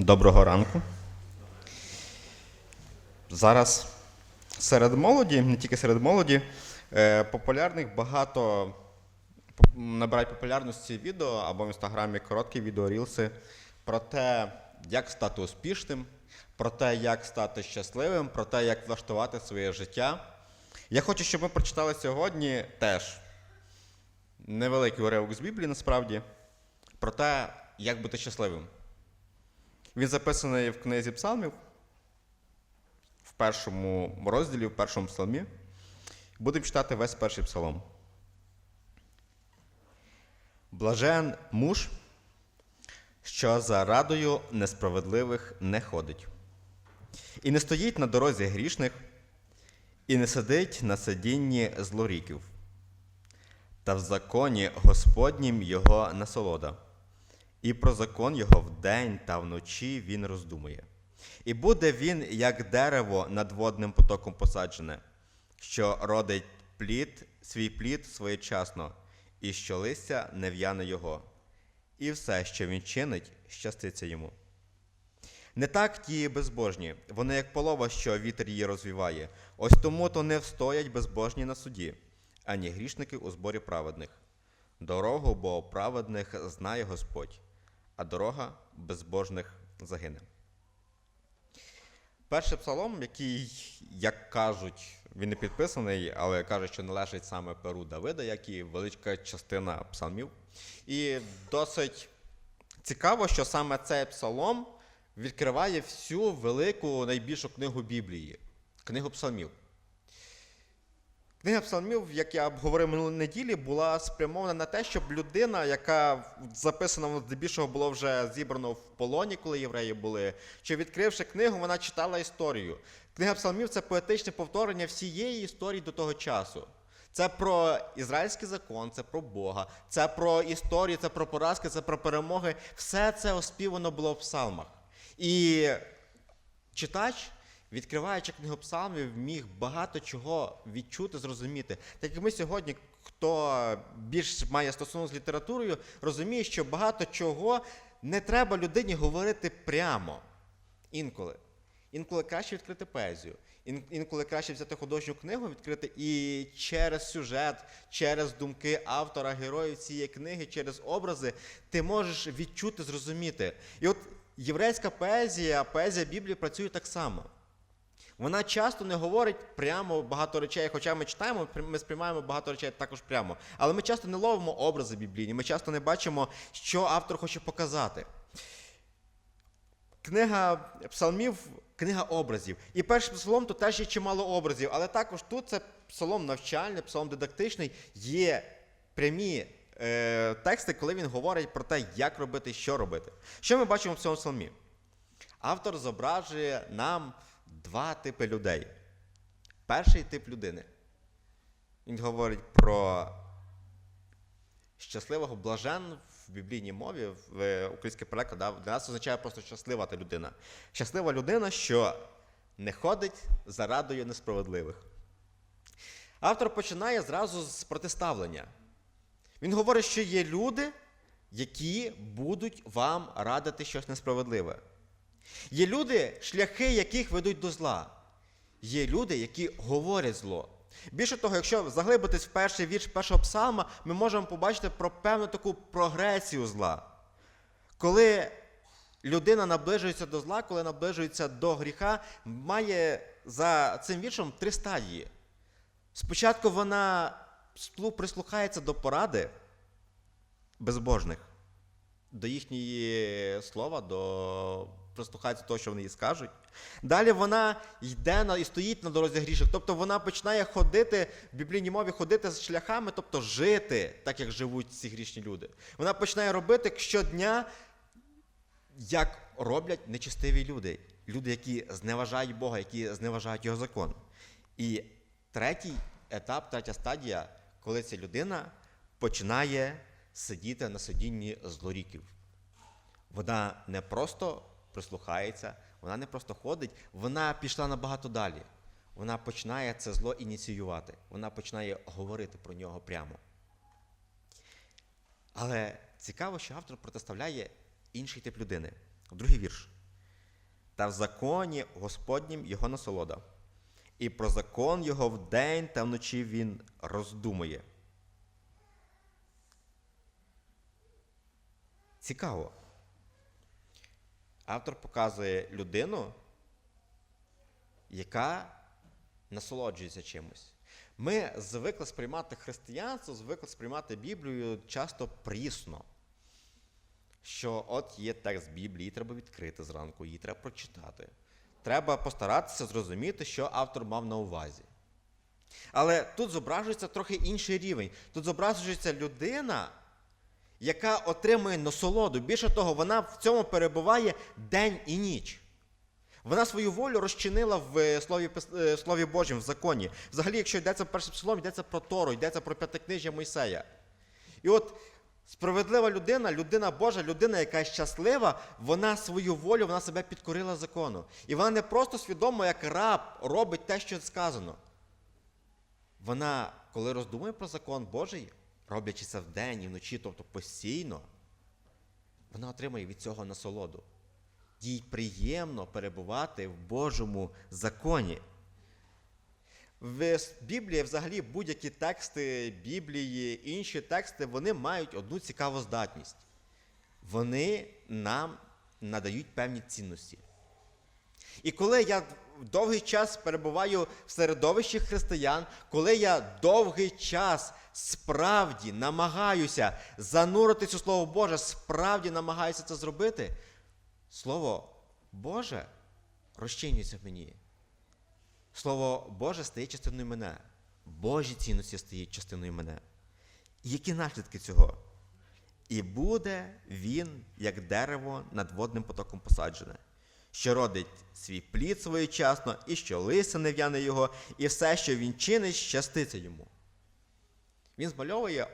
Доброго ранку. Зараз серед молоді, не тільки серед молоді, е, популярних багато набирають популярності відео або в інстаграмі короткі відео, рілси про те, як стати успішним, про те, як стати щасливим, про те, як влаштувати своє життя. Я хочу, щоб ми прочитали сьогодні теж невеликий уривок з Біблії, насправді, про те, як бути щасливим. Він записаний в книзі Псалмів в першому розділі, в першому псалмі. Будемо читати весь перший псалом. Блажен муж, що за радою несправедливих не ходить, і не стоїть на дорозі грішних, і не сидить на сидінні злоріків, та в законі Господнім його насолода. І про закон його вдень та вночі він роздумує. І буде він, як дерево над водним потоком посаджене, що родить плід, свій плід своєчасно, і що листя не в'яне його, і все, що він чинить, щаститься йому. Не так ті безбожні, вони як полова, що вітер її розвіває. Ось тому то не встоять безбожні на суді, ані грішники у зборі праведних. Дорогу бо праведних знає Господь, а дорога безбожних загине. Перший псалом, який, як кажуть, він не підписаний, але кажуть, що належить саме перу Давида, як і велика частина псалмів. І досить цікаво, що саме цей псалом відкриває всю велику найбільшу книгу Біблії книгу псалмів. Книга псалмів, як я говорив минулої неділі, була спрямована на те, щоб людина, яка записана здебільшого було вже зібрано в полоні, коли євреї були, що відкривши книгу, вона читала історію. Книга псалмів це поетичне повторення всієї історії до того часу. Це про ізраїльський закон, це про Бога, це про історію, це про поразки, це про перемоги. Все це оспівано було в псалмах. І читач, відкриваючи книгу псалмів, міг багато чого відчути, зрозуміти. Так як ми сьогодні, хто більш має стосунок з літературою, розуміє, що багато чого не треба людині говорити прямо інколи. Інколи краще відкрити поезію. Інколи краще взяти художню книгу, відкрити і через сюжет, через думки автора, героїв цієї книги, через образи ти можеш відчути, зрозуміти. І от єврейська поезія, поезія Біблії працює так само. Вона часто не говорить прямо багато речей, хоча ми читаємо, ми сприймаємо багато речей також прямо. Але ми часто не ловимо образи біблійні, ми часто не бачимо, що автор хоче показати. Книга псалмів, книга образів. І перший псалом то теж є чимало образів, але також тут це псалом навчальний, псалом дидактичний, є прямі е, тексти, коли він говорить про те, як робити, що робити. Що ми бачимо в цьому псалмі? Автор зображує нам два типи людей. Перший тип людини. Він говорить про щасливого блажен в біблійній мові, в е, український переклад для нас означає просто щаслива та людина. Щаслива людина, що не ходить за радою несправедливих. Автор починає зразу з протиставлення. Він говорить, що є люди, які будуть вам радити щось несправедливе. Є люди, шляхи яких ведуть до зла. Є люди, які говорять зло. Більше того, якщо заглибитись в перший вірш першого псалма, ми можемо побачити про певну таку прогресію зла. Коли людина наближується до зла, коли наближується до гріха, має за цим віршом три стадії. Спочатку вона прислухається до поради безбожних, до їхньої слова, до прислухається того, що вони їй скажуть. Далі вона йде на і стоїть на дорозі грішних, тобто вона починає ходити в біблійній мові, ходити з шляхами, тобто жити так, як живуть ці грішні люди. Вона починає робити щодня, як роблять нечистиві люди. Люди, які зневажають Бога, які зневажають його закон. І третій етап, третя стадія, коли ця людина починає сидіти на сидінні злоріків. Вона не просто прислухається, вона не просто ходить, вона пішла набагато далі. Вона починає це зло ініціювати. Вона починає говорити про нього прямо. Але цікаво, що автор протиставляє інший тип людини. Другий вірш. та в законі Господнім його насолода. І про закон його вдень та вночі він роздумує. Цікаво. Автор показує людину, яка насолоджується чимось. Ми звикли сприймати християнство, звикли сприймати Біблію часто прісно. Що от є текст Біблії, її треба відкрити зранку, її треба прочитати. Треба постаратися зрозуміти, що автор мав на увазі. Але тут зображується трохи інший рівень. Тут зображується людина, яка отримує насолоду. Більше того, вона в цьому перебуває день і ніч. Вона свою волю розчинила в Слові, Пис- е, Слові Божому, в законі. Взагалі, якщо йдеться першим псалом, йдеться про Тору, йдеться про п'ятикнижжя Мойсея. І от справедлива людина, людина Божа, людина, яка щаслива, вона свою волю, вона себе підкорила закону. І вона не просто свідомо, як раб, робить те, що сказано. Вона, коли роздумує про закон Божий, роблячи це вдень і вночі, тобто постійно, вона отримує від цього насолоду. Їй приємно перебувати в Божому законі. В Біблії, взагалі, будь-які тексти Біблії, інші тексти, вони мають одну цікаву здатність. Вони нам надають певні цінності. І коли я довгий час перебуваю в середовищі християн, коли я довгий час справді намагаюся зануритись у Слово Боже, справді намагаюся це зробити, Слово Боже розчинюється в мені. Слово Боже стає частиною мене. Божі цінності стають частиною мене. Які наслідки цього? І буде він, як дерево над водним потоком посаджене, що родить свій плід своєчасно, і що листя не в'яне його, і все, що він чинить, щаститься йому. Він змальовує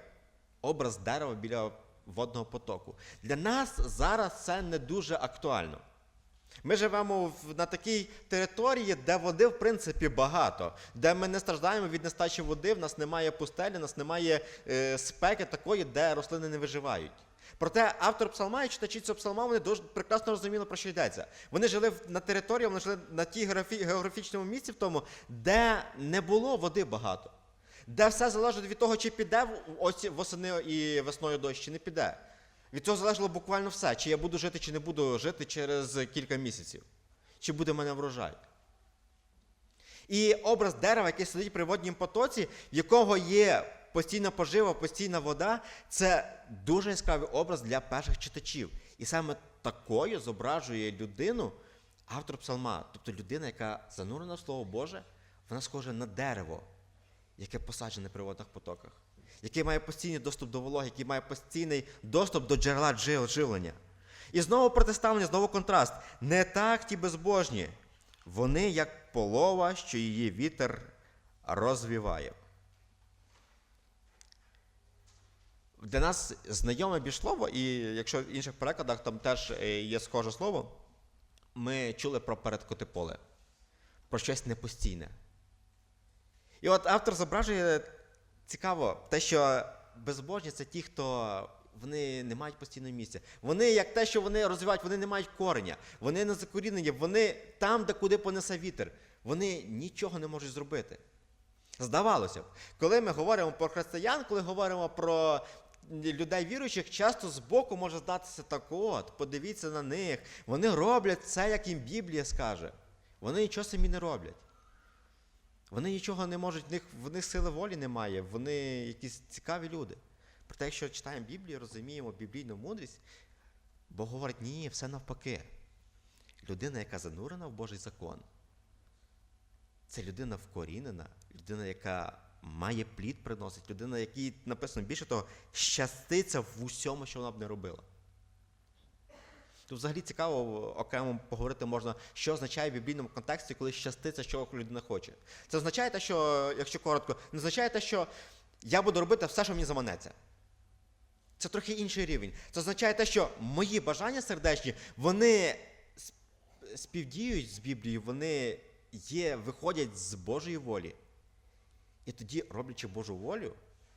образ дерева біля водного потоку. Для нас зараз це не дуже актуально. Ми живемо на такій території, де води, в принципі, багато, де ми не страждаємо від нестачі води, в нас немає пустелі, в нас немає е, спеки такої, де рослини не виживають. Проте автор псалма і читачі цього псалма вони дуже прекрасно розуміли, про що йдеться. Вони жили на території, вони жили на тій географічному місці, в тому, де не було води багато, де все залежить від того, чи піде восени і весною дощ, чи не піде. Від цього залежало буквально все, чи я буду жити, чи не буду жити через кілька місяців, чи буде в мене врожай. І образ дерева, який сидить при воднім потоці, в якого є постійна пожива, постійна вода, це дуже яскравий образ для перших читачів. І саме такою зображує людину автор псалма, тобто людина, яка занурена в Слово Боже, вона схожа на дерево, яке посаджене при водних потоках, який має постійний доступ до вологи, який має постійний доступ до джерела живлення. І знову протиставлення, знову контраст. Не так ті безбожні. Вони як полова, що її вітер розвіває. Для нас знайоме більш слово, і якщо в інших перекладах там теж е, є схоже слово, ми чули про передкоти поле, про щось непостійне. І от автор зображує цікаво те, що безбожні це ті, хто вони не мають постійного місця. Вони, як те, що вони розвивають, вони не мають кореня, вони не закорінені, вони там, де куди понесе вітер. Вони нічого не можуть зробити. Здавалося б, коли ми говоримо про християн, коли говоримо про людей віруючих, часто збоку може здатися так, от, подивіться на них. Вони роблять це, як їм Біблія скаже. Вони нічого самі не роблять. Вони нічого не можуть, в них, в них сили волі немає, вони якісь цікаві люди. Проте, якщо читаємо Біблію, розуміємо біблійну мудрість, Бог говорить, ні, все навпаки. Людина, яка занурена в Божий закон, це людина вкорінена, людина, яка має плід приносить, людина, якій написано більше того, щаститься в усьому, що вона б не робила. Тут взагалі цікаво окремо поговорити можна, що означає в біблійному контексті, коли щаститься, що людина хоче. Це означає те, що, якщо коротко, не означає те, що я буду робити все, що мені заманеться. Це трохи інший рівень. Це означає те, що мої бажання сердечні, вони співдіють з Біблією, вони є, виходять з Божої волі. І тоді, роблячи Божу волю,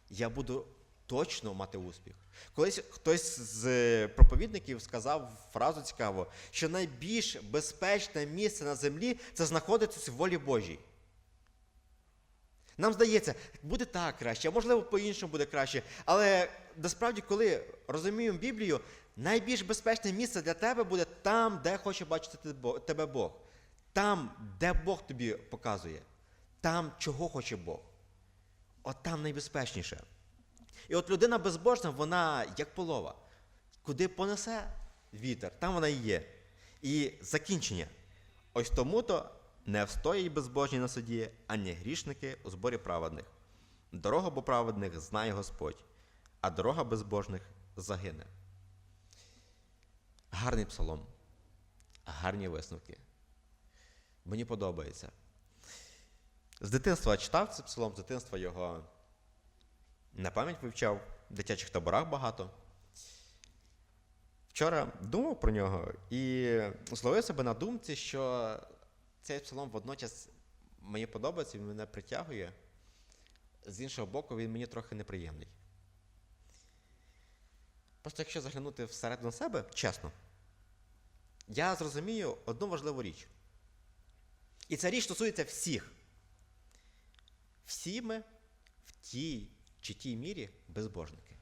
я буду точно мати успіх. Колись хтось з проповідників сказав фразу цікаву, що найбільш безпечне місце на землі це знаходитися в волі Божій. Нам здається, буде так краще, а можливо, по-іншому буде краще. Але насправді, коли розуміємо Біблію, найбільш безпечне місце для тебе буде там, де хоче бачити тебе Бог. Там, де Бог тобі показує. Там, чого хоче Бог. От там найбезпечніше. І от людина безбожна, вона як полова. Куди понесе вітер, там вона і є. І закінчення. Ось тому-то не встоять безбожні на суді, ані грішники у зборі праведних. Дорога бо праведних знає Господь, а дорога безбожних загине. Гарний псалом. Гарні висновки. Мені подобається. З дитинства читав цей псалом, з дитинства його на пам'ять вивчав, в дитячих таборах багато. Вчора думав про нього і зловив себе на думці, що цей псалом водночас мені подобається, він мене притягує. З іншого боку, він мені трохи неприємний. Просто якщо заглянути всередину себе, чесно, я зрозумію одну важливу річ. І ця річ стосується всіх. Всі ми в тій чи тій мірі безбожники.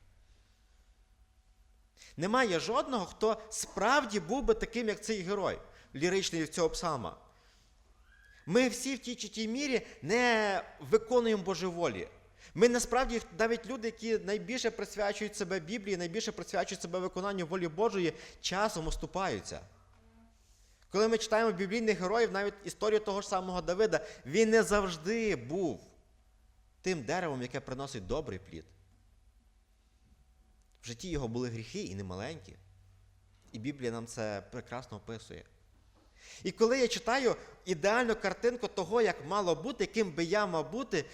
Немає жодного, хто справді був би таким, як цей герой, ліричний цього псалма. Ми всі в тій чи тій мірі не виконуємо Божеволі. Ми насправді навіть люди, які найбільше присвячують себе Біблії, найбільше присвячують себе виконанню волі Божої, часом оступаються. Коли ми читаємо біблійних героїв, навіть історію того ж самого Давида, він не завжди був тим деревом, яке приносить добрий плід. В житті його були гріхи і немаленькі. І Біблія нам це прекрасно описує. І коли я читаю ідеальну картинку того, як мало бути, яким би я мав бути,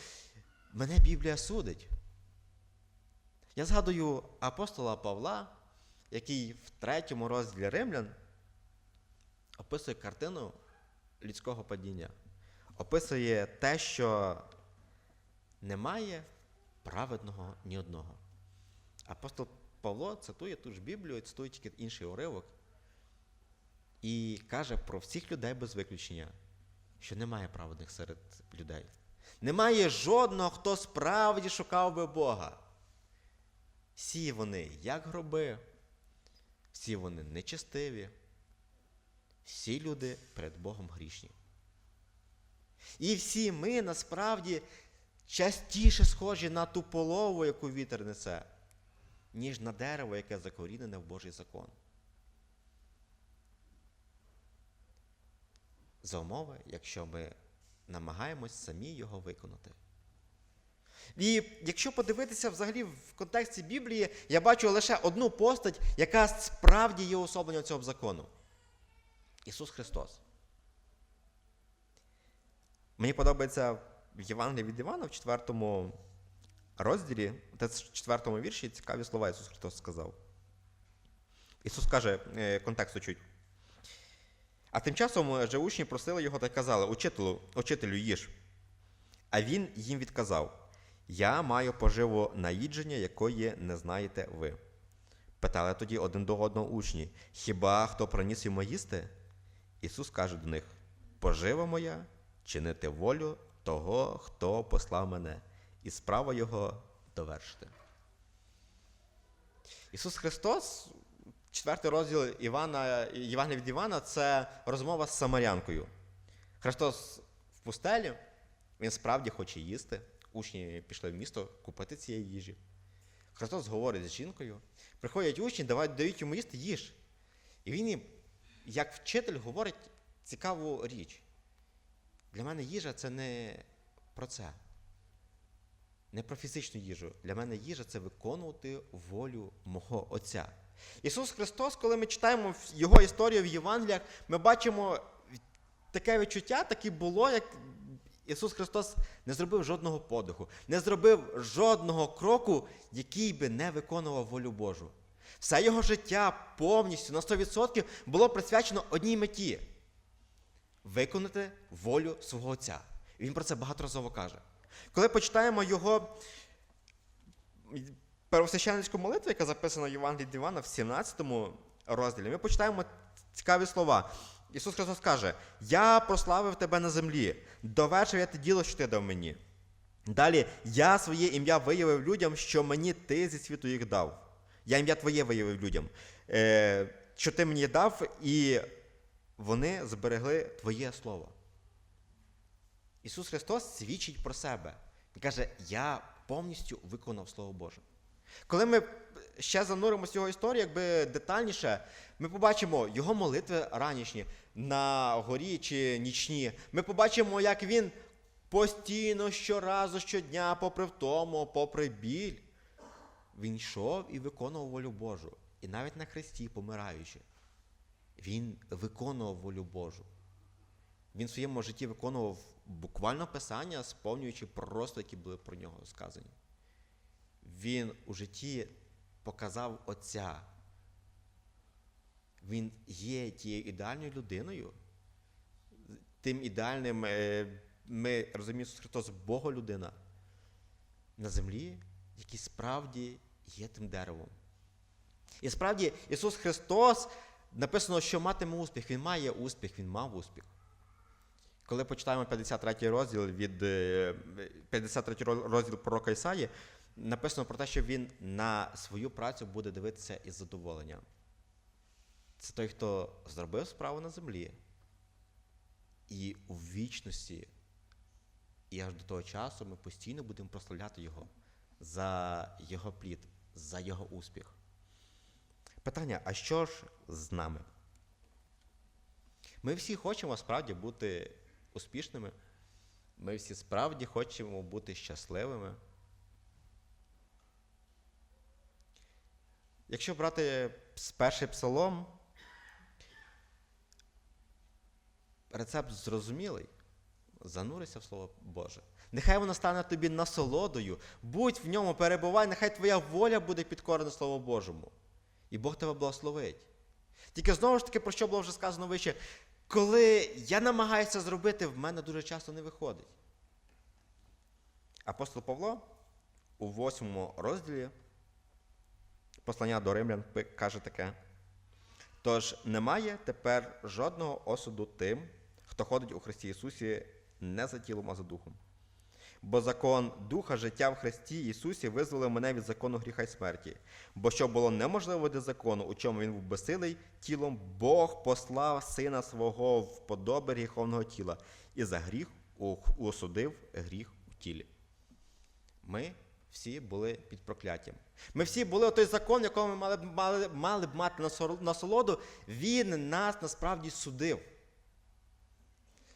мене Біблія судить. Я згадую апостола Павла, який в третьому розділі Римлян описує картину людського падіння, описує те, що немає праведного ні одного. Апостол Павло цитує ту ж Біблію, цитує тільки інший уривок, і каже про всіх людей без виключення, що немає праведних серед людей. Немає жодного, хто справді шукав би Бога. Всі вони, як гроби, всі вони нечестиві, всі люди перед Богом грішні. І всі ми насправді частіше схожі на ту полову, яку вітер несе, ніж на дерево, яке закорінене в Божий закон. За умови, якщо ми намагаємось самі його виконати. І якщо подивитися взагалі в контексті Біблії, я бачу лише одну постать, яка справді є особленням цього закону. Ісус Христос. Мені подобається в Євангелії від Івана в четвертому розділі, в четвертому вірші цікаві слова Ісус Христос сказав. Ісус каже, е, контексту чуть. А тим часом е, же учні просили його та казали, учителю, учителю їж. А він їм відказав: Я маю поживу наїдження, якої не знаєте ви. Питали тоді один до одного учні: Хіба хто приніс йому їсти? Ісус каже до них: Пожива моя, чинити волю того, хто послав мене, і справа Його довершити. Ісус Христос, четвертий розділ Івана, Євангелія від Івана, це розмова з Самарянкою. Христос в пустелі, Він справді хоче їсти. Учні пішли в місто купити цієї їжі. Христос говорить з жінкою. Приходять учні, давай, дають йому їсти їж. І він їм, як вчитель, говорить цікаву річ. Для мене їжа це не про це. Не про фізичну їжу. Для мене їжа це виконувати волю мого Отця. Ісус Христос, коли ми читаємо Його історію в Євангеліях, ми бачимо таке відчуття, таке було, як Ісус Христос не зробив жодного подиху, не зробив жодного кроку, який би не виконував волю Божу. Все його життя повністю на 100% було присвячено одній меті виконати волю свого Отця. І він про це багаторазово каже. Коли почитаємо його первосвященницьку молитву, яка записана в Євангелії Івана в 17 розділі, ми почитаємо цікаві слова. Ісус Христос каже: Я прославив тебе на землі, довершив я те діло, що ти дав мені. Далі, я своє ім'я виявив людям, що мені ти зі світу їх дав. Я ім'я твоє виявив людям, е, що ти мені дав, і вони зберегли твоє слово. Ісус Христос свідчить про себе. Він каже, я повністю виконав Слово Боже. Коли ми ще зануримося в його історію, якби детальніше, ми побачимо його молитви ранішні на горі чи нічні. Ми побачимо, як він постійно щоразу, щодня, попри втому, попри біль, він йшов і виконував волю Божу. І навіть на хресті, помираючи, він виконував волю Божу. Він в своєму житті виконував буквально писання, сповнюючи пророцтва, які були про нього сказані. Він у житті показав Отця. Він є тією ідеальною людиною, тим ідеальним, е, ми розуміємо, Ісус Христос Боголюдина на землі, який справді є тим деревом. І справді Ісус Христос написано, що матиме успіх. Він має успіх, Він мав успіх. Коли почитаємо 53 розділ від е, 53 розділ пророка Ісаї, написано про те, що він на свою працю буде дивитися із задоволенням. Це той, хто зробив справу на землі. І у вічності, і аж до того часу ми постійно будемо прославляти Його за Його плід, за Його успіх. Питання: а що ж з нами? Ми всі хочемо справді бути успішними. Ми всі справді хочемо бути щасливими. Якщо брати перший псалом, рецепт зрозумілий. Занурися в Слово Боже. Нехай воно стане тобі насолодою, будь в ньому, перебувай, нехай твоя воля буде підкорена Слову Божому. І Бог тебе благословить. Тільки знову ж таки, про що було вже сказано вище, коли я намагаюся зробити, в мене дуже часто не виходить. Апостол Павло у восьмому розділі послання до римлян каже таке: Тож немає тепер жодного осуду тим, хто ходить у Христі Ісусі не за тілом, а за духом. Бо закон Духа життя в Христі Ісусі визволив мене від закону гріха й смерті. Бо що було неможливо для закону, у чому він був безсилий тілом, Бог послав сина свого в подоби гріховного тіла і за гріх осудив гріх у тілі. Ми всі були під прокляттям. Ми всі були той закон, якого ми мали, б- мали, мали б мати насолоду, він нас насправді судив.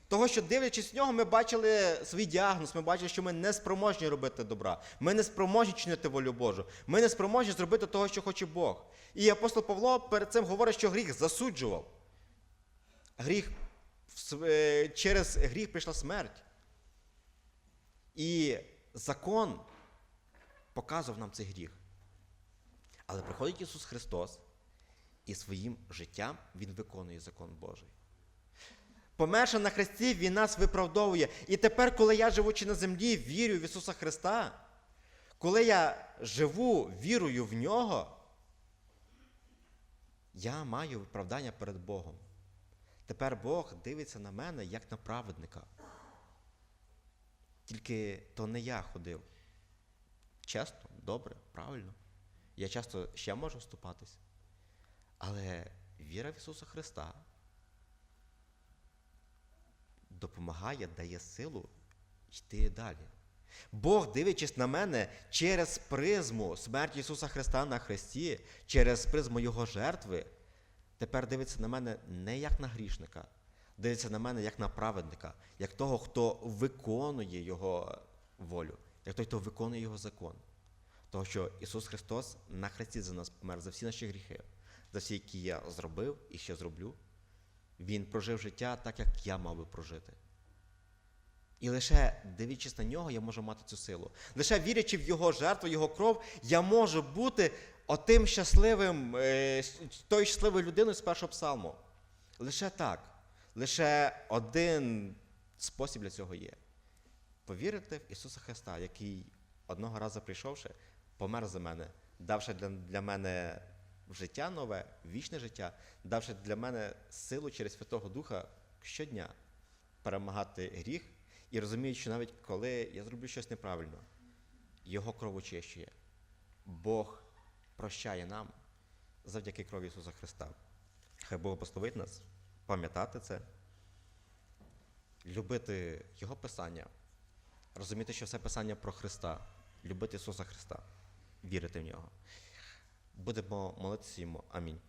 Того, що дивлячись в нього, ми бачили свій діагноз, ми бачили, що ми не спроможні робити добра, ми не спроможні чинити волю Божу, ми не спроможні зробити того, що хоче Бог. І апостол Павло перед цим говорить, що гріх засуджував. Гріх е, через гріх прийшла смерть. І закон показував нам цей гріх. Але приходить Ісус Христос, і своїм життям Він виконує закон Божий. Померши на Христі, Він нас виправдовує. І тепер, коли я, живучи на землі, вірю в Ісуса Христа, коли я живу вірою в Нього, я маю виправдання перед Богом. Тепер Бог дивиться на мене як на праведника. Тільки то не я ходив. Чесно, добре, правильно. Я часто ще можу вступатись. Але віра в Ісуса Христа допомагає, дає силу йти далі. Бог, дивлячись на мене через призму смерті Ісуса Христа на Христі, через призму Його жертви, тепер дивиться на мене не як на грішника, дивиться на мене як на праведника, як того, хто виконує Його волю, як той, хто виконує Його закон. Того, що Ісус Христос на Христі за нас помер за всі наші гріхи, за всі, які я зробив і ще зроблю. Він прожив життя так, як я мав би прожити. І лише дивлячись на нього, я можу мати цю силу. Лише вірячи в його жертву, його кров, я можу бути отим щасливим, е, тою щасливою людиною з першого псалму. Лише так. Лише один спосіб для цього є. Повірити в Ісуса Христа, який одного разу прийшовши, помер за мене, давши для, для мене життя нове, вічне життя, давши для мене силу через Святого Духа щодня перемагати гріх і розуміючи, що навіть коли я зроблю щось неправильно, Його кров очищує. Бог прощає нам завдяки крові Ісуса Христа. Хай Бог благословить нас пам'ятати це, любити Його Писання, розуміти, що все Писання про Христа, любити Ісуса Христа, вірити в нього. Будемо молитися йому. Амінь.